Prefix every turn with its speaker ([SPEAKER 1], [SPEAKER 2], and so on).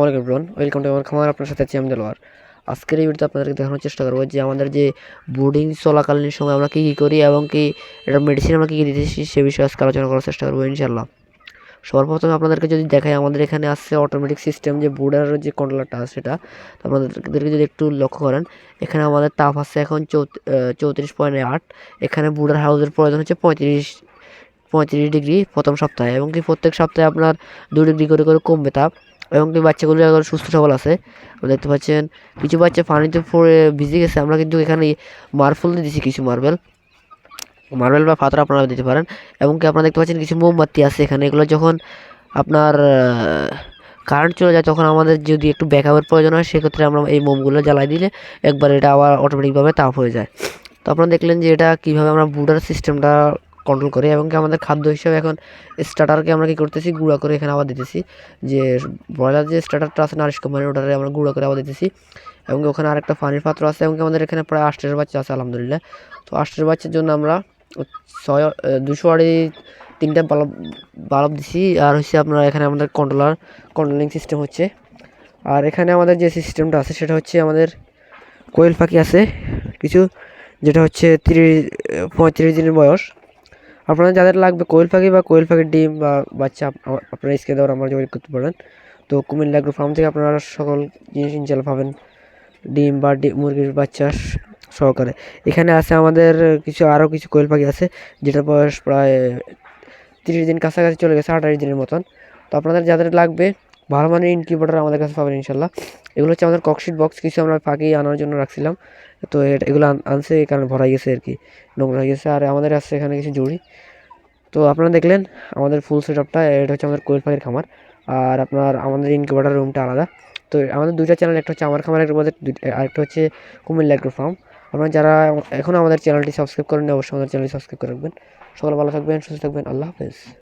[SPEAKER 1] আসসালামু আলাইকুম welcome to আমার খামার, আপনার সাথে আছি আমি দেলোয়ার। আজকের এই ভিডিওতে আপনাদেরকে দেখানোর চেষ্টা করব যে আমাদের যে বোর্ডিং চলাকালীন সময় আমরা কী কী করি এবং কি এটা মেডিসিন আমরা কী কী দিতেছি সে বিষয়ে আজকে আলোচনা করার চেষ্টা করব ইনশাল্লাহ সবার প্রথমে আপনাদেরকে যদি দেখাই, আমাদের এখানে আসছে অটোমেটিক সিস্টেম যে বোর্ডের যে কন্ট্রোলারটা আছে সেটা আপনাদেরকে যদি একটু লক্ষ্য করেন, এখানে আমাদের তাপ আছে এখন চৌত্রিশ পয়েন্ট আট, এখানে বোর্ডের হাউসের প্রয়োজন হচ্ছে পঁয়ত্রিশ পঁয়ত্রিশ ডিগ্রি প্রথম সপ্তাহে এবং কি প্রত্যেক সপ্তাহে আপনার দু ডিগ্রি করে করে কমবে তাপ। এবং কি বাচ্চাগুলো এখন সুস্থ সবল আছে। দেখতে পাচ্ছেন, কিছু বাচ্চা পানিতে পড়ে ভিজে গেছে, আমরা কিন্তু এখানে মার্বেল দিয়ে দিছি কিছু মার্বেল। মার্বেল বা পাথর আপনারা দিতে পারেন। এবং কি আপনারা দেখতে পাচ্ছেন, কিছু মোমবাতি আছে এখানে, এগুলো যখন আপনার কারেন্ট চলে যায়, তখন আমাদের যদি একটু ব্যাকআপের প্রয়োজন হয়, সেক্ষেত্রে আমরা এই মোমগুলো জ্বালাই দিলে একবার এটা আবার অটোমেটিকভাবে তাপ হয়ে যায়। তো আপনারা দেখলেন যে এটা কীভাবে আমরা বুডার সিস্টেমটা কন্ট্রোল করে এবং আমাদের খাদ্য হিসেবে এখন স্টার্টারকে আমরা কী করতেছি? গুঁড়া করে এখানে আবার দিতেছি। যে ব্রয়লার যে স্টার্টারটা আছে নারিশ কোম্পানির, ওটারে আমরা গুঁড়া করে আবার দিতেছি। এবং ওখানে আরেকটা পানির পাত্র আছে এবং আমাদের এখানে প্রায় আষ্টের বাচ্চা আছে, আলহামদুলিল্লাহ। তো আষ্টের বাচ্চার জন্য আমরা ছয় দুশো আড়ি তিনটা বাল্ব বাল্ব দিছি। আর হচ্ছে আপনার এখানে আমাদের কন্ট্রোলার কন্ট্রোলিং সিস্টেম হচ্ছে। আর এখানে আমাদের যে সিস্টেমটা আছে, সেটা হচ্ছে আমাদের কোয়েল পাখি আছে। কিছু, যেটা হচ্ছে তিরিশ, পঁয়ত্রিশ দিনের বয়স। আপনারা যাদের লাগবে কোয়েল পাখি বা কোয়েল পাখির ডিম বা বাচ্চা আপনারা স্কে দেওয়ার আমরা যোগাযোগ করতে পারেন। তো কুমিল্লা লাগবে ফার্ম থেকে আপনারা সকল জিনিস ইনশাল পাবেন। ডিম বা মুরগির বাচ্চা সহকারে। এখানে আছে আমাদের কিছু আরও কিছু কোয়েল পাখি আছে, যেটার বয়স প্রায় তিরিশ দিন কাছাকাছি চলে গেছে, আঠাশ দিনের মতন। তো আপনাদের যাদের লাগবে ভালো মানের ইনকিউবেটার আমাদের কাছে পাবেন ইনশাল্লাহ। এগুলো হচ্ছে আমাদের ককশিট বক্স কিছু আমরা পাখি আনার জন্য রাখছিলাম। তো এগুলো আনছে এই কারণে ভরা গেছে আর কি, নোংরা হয়ে গেছে। আর আমাদের আছে এখানে কিছু জুড়ি। তো আপনারা দেখলেন আমাদের ফুল সেট আপটা এটা হচ্ছে আমাদের কোয়েল পাখির খামার। আর আপনার আমাদের ইনকিউবেটার রুমটা আলাদা। তো আমাদের দুইটা চ্যানেল একটা হচ্ছে আমার খামার আমাদের আরেকটা হচ্ছে কুমিল্লা এগ্রো ফার্ম আপনারা যারা এখনও আমাদের চ্যানেলটি সাবস্ক্রাইব করেন অবশ্যই আমাদের চ্যানেলটি সাবস্ক্রাইব করে রাখবেন। সকলে ভালো থাকবেন, সুস্থ থাকবেন, আল্লাহ হাফেজ।